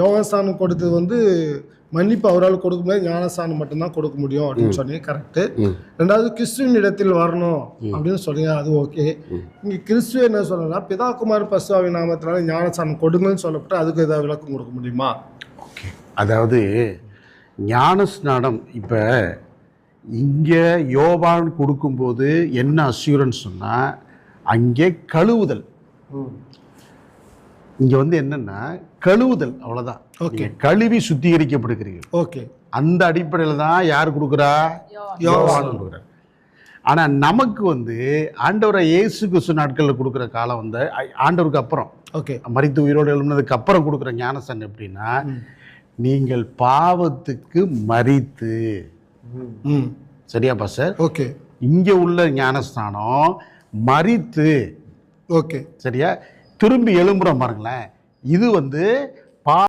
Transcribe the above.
யோகஸ்தானம் கொடுத்தது வந்து மன்னிப்பு அவரால் கொடுக்க முடியாது ஞானஸ்தானம் மட்டும்தான் கொடுக்க முடியும் அப்படின்னு சொன்னீங்க கரெக்டு. ரெண்டாவது கிறிஸ்துவின் இடத்தில் வரணும் அப்படின்னு சொன்னீங்க அது ஓகே இங்கே கிறிஸ்துவ என்ன சொல்லணும்னா பிதாகுமார் பசுவாவி நாமத்தினால ஞானஸ்தானம் கொடுங்கன்னு சொல்லப்பட்டு அதுக்கு ஏதாவது விளக்கம் கொடுக்க முடியுமா? ஓகே அதாவது ஞானஸ்நானம் இப்போ இங்கே யோவான் கொடுக்கும்போது என்ன அஷ்யூரன்ஸ் சொன்னால் அங்கே கழுவுதல். இங்கே வந்து என்னென்னா கழுவுதல் அவ்வளோதான். நீங்க கழுவி சுத்திகரிக்கப்படுகிறீர்கள். ஓகே அந்த அடிப்படையில் தான் யார் கொடுக்குறா? யோவான். கொடுக்குறார். ஆனால் நமக்கு வந்து ஆண்டவரை இயேசு கிறிஸ்து நாட்களில் கொடுக்குற காலம் வந்து ஆண்டவருக்கு அப்புறம். ஓகே மரித்து உயிரோடு எழுந்ததுக்கு அப்புறம் கொடுக்குற ஞானசன் எப்படின்னா நீங்கள் பாவத்துக்கு மறித்து. ம் சரியாப்பா சார் ஓகே இங்கே உள்ள ஞானஸ்தானம் மறித்து. ஓகே சரியா? திரும்பி எழும்புறோம் பாருங்களேன். இது வந்து